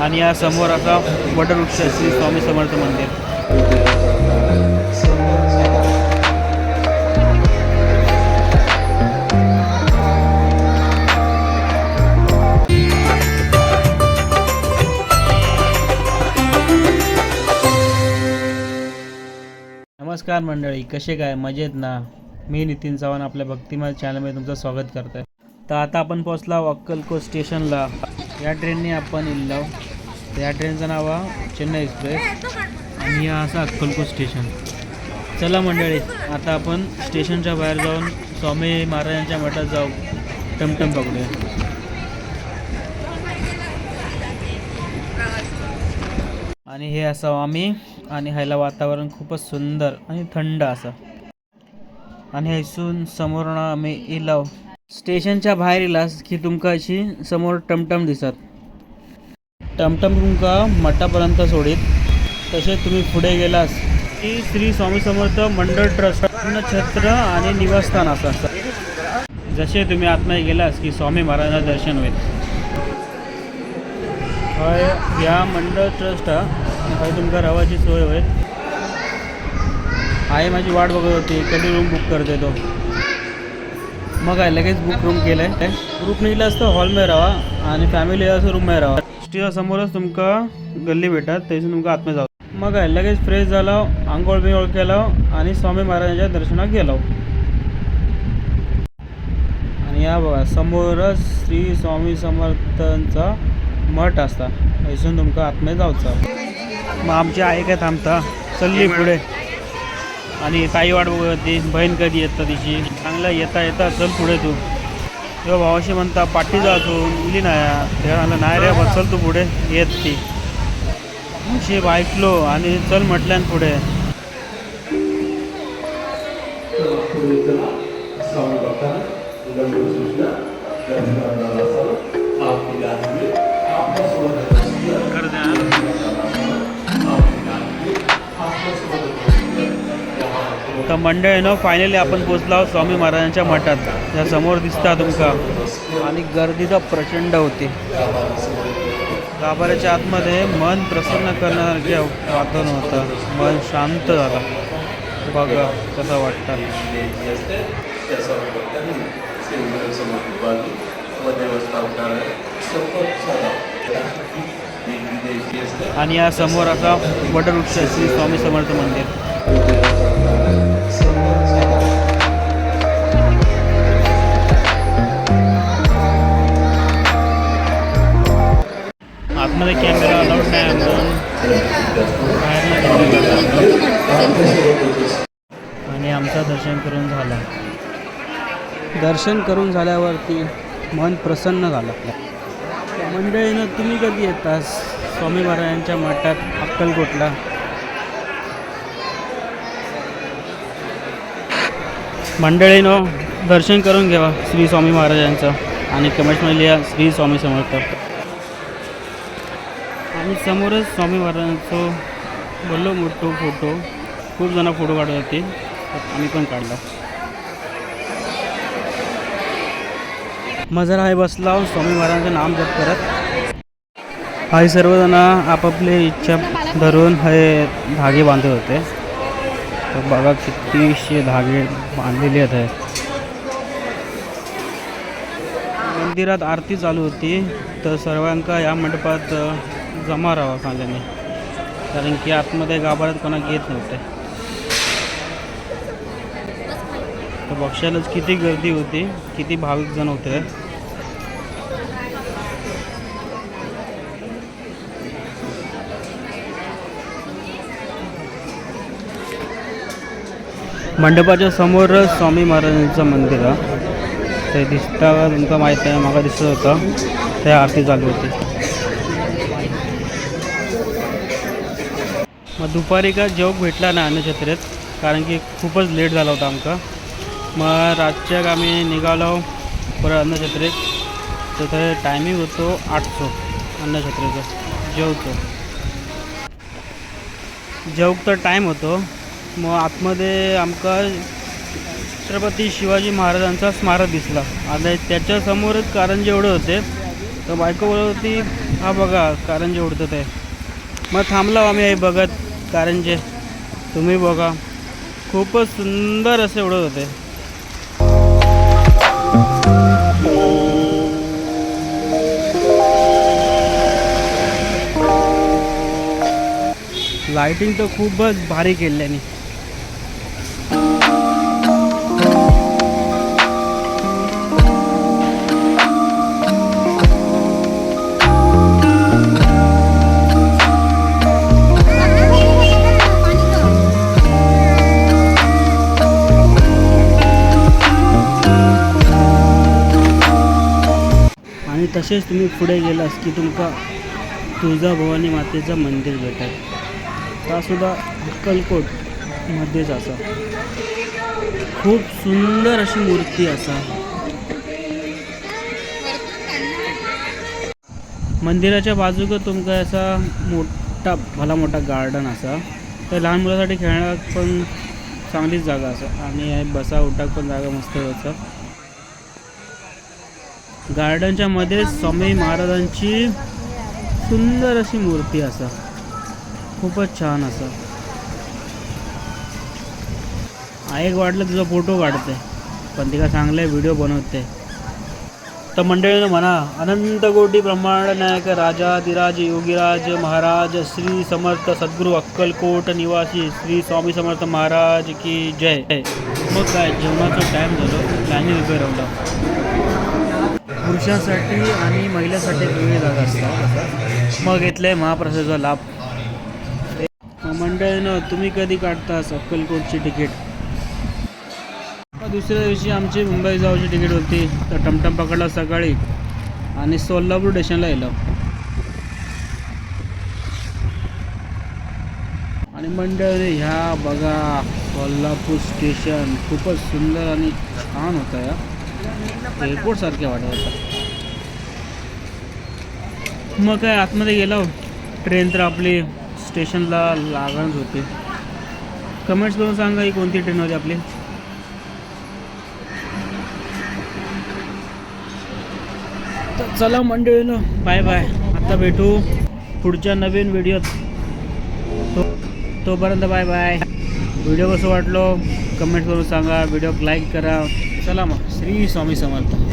आणि या समोर असा वटवृक्ष श्री स्वामी समर्थ मंदिर. नमस्कार मंडळी कसे काय? मजेत ना? मी नितीन चव्हाण आपल्या भक्तिमय चॅनलमध्ये तुमचं स्वागत करतोय. आहे तर आता आपण पोहोचला अक्कलकोट स्टेशनला या ट्रेनने आपण इल्लाव. तर या ट्रेनचं नाव आहे चेन्नई एक्सप्रेस. आणि हा असं अक्कलकोट स्टेशन. चला मंडळी आता आपण स्टेशनच्या बाहेर जाऊन स्वामी महाराजांच्या मठात जाऊ. टमटम पकडूया आणि हे असं आम्ही. आणि ह्याला वातावरण खूपच सुंदर आणि थंड असं. आणि हैसून समोरून आम्ही इलाव स्टेशनच्या बाहेर येलास की तुमका अशी समोर टमटम दिसत. टमटम तुमका मठापर्यंत सोडीत. तसेच तुम्ही पुढे गेलास. की श्री स्वामी समर्थ मंडळ ट्रस्ट छत्र आणि निवासस्थान असं असतं. जसे तुम्ही आतमध्ये गेलास की स्वामी महाराजांना दर्शन होईल. हय ह्या मंडळ ट्रस्ट हा हय तुमका रावाची सोय होईल. आई माझी वाट बघत होती. कधी रूम बुक करते तो? मग आहे लगेच बुक रूम केलं आहे ग्रुप निघला असतं हॉलमध्ये राहा आणि फॅमिली असं रूममध्ये राहा स्टेजा समोरच तुमका गल्ली भेटत त्याच्यातून तुमका आतमध्ये जाऊ मग आहे लगेच फ्रेश झालो आंघोळ बिंगोळ केलो आणि स्वामी महाराजांच्या दर्शनात गेलो. आणि या बघा समोरच श्री स्वामी समर्थांचा मठ असता. थंयसून तुमका आतमध्ये जावचा. मग आमची आई काय थांबता? चलली पुढे. आणि काही वाट बघते बहीण कधी येतं तिची चांगलं येता येता चल पुढे तू. तेव्हा भावाशी म्हणता पाठी जा तू इली नाही तेव्हा म्हणलं नाही रे बस चल तू पुढे. येत ती. अशी ऐकलो आणि चल म्हटल्यान पुढे. तर मंडळीनं फायनली आपण पोचलो आहोत स्वामी महाराजांच्या मठात. त्या समोर दिसता तुमका. आणि गर्दी तर प्रचंड होती. गाभाऱ्याच्या आतमध्ये मन प्रसन्न करण्यासारखे वातावरण होतं. मन शांत झालं. बघा कसं वाटतं. आणि या समोर असा वटवृक्ष श्री स्वामी समर्थ मंदिर. आतमध्ये कॅमेरा अलाउड नाही म्हणून आणि आमचं दर्शन करून झालं. दर्शन करून झाल्यावरती मन प्रसन्न झालं. मंडळीनं तुम्ही कधी येतास? स्वामी महाराजांच्या मठात अक्कलकोटला? मंडळीनं दर्शन करून घ्यावा श्री स्वामी महाराजांचं. आणि कमेंटमध्ये लिहा श्री स्वामी समर्थ. आणि समोरच स्वामी महाराजांचं बोललो मोठो फोटो. खूप जण फोटो काढत होते आम्ही पण काढला. मग आहे बसला स्वामी महाराजांचं नाम जप करत. हाय सर्वजण आपापली इच्छा धरून हे धागे बांधत होते. तर बघा कितीशे धागे बांधलेले आहेत. मंदिरात आरती चालू होती. तर सर्वांका या मंडपात जमा राहावा सांगल्याने. कारण की आतमध्ये गाभाऱ्यात कोणा घेत नव्हते. तर बक्षालाच किती गर्दी होती किती भाविक जण होते. मंडपाच्या समोरच स्वामी महाराजांचं मंदिर. आहे ते दिसता तुमका माहीत आहे मागा दिसत होतं. त्या आरती चालू होती. मग दुपारी का जेवक भेटला ना अन्नछत्रेत कारण की खूपच लेट झाला होता आमका मग रातच्याक आम्ही निघालो परत अन्नछत्रेत तर ते टायमिंग होतो आठचो अन्नछत्रेचं जेवतो. जेवक तर टाईम होतो. मग आतमध्ये आमका छत्रपती शिवाजी महाराजांचा स्मारक दिसला. आणि त्याच्यासमोरच कारंजे एवढे होते तर बायको बोलत होती हा बघा कारंजे उडतात ते. मग थांबलो आम्ही हे बघत कारण जे तुम्ही बघा खूपच सुंदर असे उडत होते लाईटिंग तर खूपच भारी केल्याने आणि तसेच तुम्ही पुढे गेलास की तुमका तुळजाभवानी मातेचं मंदिर भेटत तासुद्धा अक्कलकोटमध्येच असा. खूप सुंदर अशी मूर्ती असा. मंदिराच्या बाजूक तुमका असा मोठा भला मोठा गार्डन असा. तर लहान मुलासाठी खेळण्यात पण चांगलीच जागा असा. आणि बसा उठाक पण जागा मस्त असा. गार्डनच्या मध्ये स्वामी महाराजांची सुंदर अशी मूर्ती असा. खूपच छान असा. एक वाटलं तुझा फोटो काढते. पण तिका चांगले व्हिडिओ बनवते. तर मंडळीनं म्हणा अनंत कोटी ब्रह्मांड नायक राजाधिराज योगीराज महाराज श्री समर्थ सद्गुरू अक्कलकोट निवासी श्री स्वामी समर्थ महाराज की जय. मग काय जेवणाचा टाईम झालो. प्लॅनिंग उभे होता पुरुषांसाठी आणि महिलांसाठी वेगळी जागा असतात. मग घेतलंय महाप्रसादाचा लाभ. मंडळीनं तुम्ही कधी काढतास अक्कलकोटची तिकीट? मग दुसऱ्या दिवशी आमची मुंबई जाऊची तिकीट होती. तर टमटम पकडला सकाळी. आणि सोलापूर स्टेशनला गेलो. आणि मंडळी ह्या बघा सोलापूर स्टेशन खूपच सुंदर आणि छान होतं या. एअरपोर्ट सारखे वाटत मग काय आतमध्ये गेलो. ट्रेन तर आपली स्टेशनला लागणच होती. कमेंट्स करून सांगा ही कोणती ट्रेन होती आपली? तर चला मंडळीनं बाय बाय आता भेटू पुढच्या नवीन व्हिडिओत तो. तोपर्यंत बाय बाय व्हिडिओ कसं वाटलो? कमेंट करून सांगा. व्हिडिओ लाईक करा. चला मग. श्री स्वामी समर्थ.